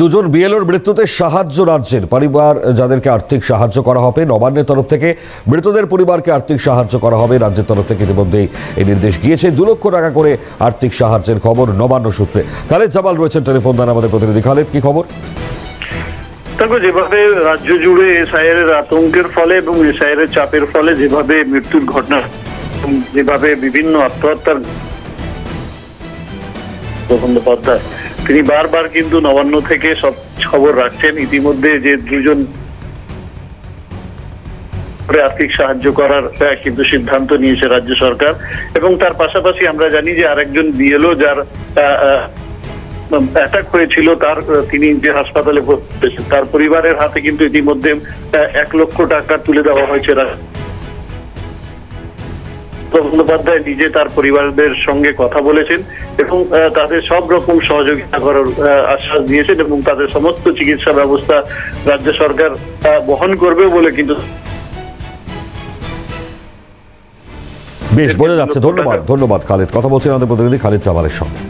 দুজন বিএলওর মৃত্যুতে সাহায্য রাজ্যের পরিবার, যাদেরকে আর্থিক সাহায্য করা হবে। নবান্নের তরফ থেকে মৃতদের পরিবারকে আর্থিক সাহায্য করা হবে। রাজ্যের তরফ থেকে ইতিমধ্যেই এই নির্দেশ গিয়েছে। দু লক্ষ টাকা করে আর্থিক সাহায্যের খবর নবান্ন সূত্রে। খালেদ জামাল রয়েছেন টেলিফোন দান আমাদের প্রতিনিধি। খালেদ, কি খবর? দেখো, যেভাবে রাজ্য জুড়ে এসআইআর আতঙ্কের ফলে এবং এসআইআর চাপের ফলে যেভাবে মৃত্যুর ঘটনা যেভাবে বিভিন্ন আত্মহত্যার বন্দ্যোপাধ্যায় তিনি বারবার কিন্তু নবান্ন থেকে সব খবর রাখছেন। ইতিমধ্যে যে দুজন আর্থিক সাহায্য করার কিন্তু সিদ্ধান্ত নিয়েছে রাজ্য সরকার। এবং তার পাশাপাশি আমরা জানি যে আরেকজন বিএলও যার অ্যাটাক হয়েছিল, তার তিনি যে হাসপাতালে ভর্তি তার পরিবারের হাতে কিন্তু ইতিমধ্যে এক লক্ষ টাকা তুলে দেওয়া হয়েছে বন্দ্যোপাধ্যায় নিজে তার পরিবারদের সঙ্গে কথা বলেছেন এবং তাদের সব রকম সহযোগিতা করার আশ্বাস দিয়েছেন এবং তাদের সমস্ত চিকিৎসা ব্যবস্থা রাজ্য সরকার বহন করবে বলে কিন্তু বেশ বোঝা যাচ্ছে। ধন্যবাদ ধন্যবাদ। খালেদ। কথা বলছেন আমাদের প্রতিনিধি খালেদ চাবারের সঙ্গে।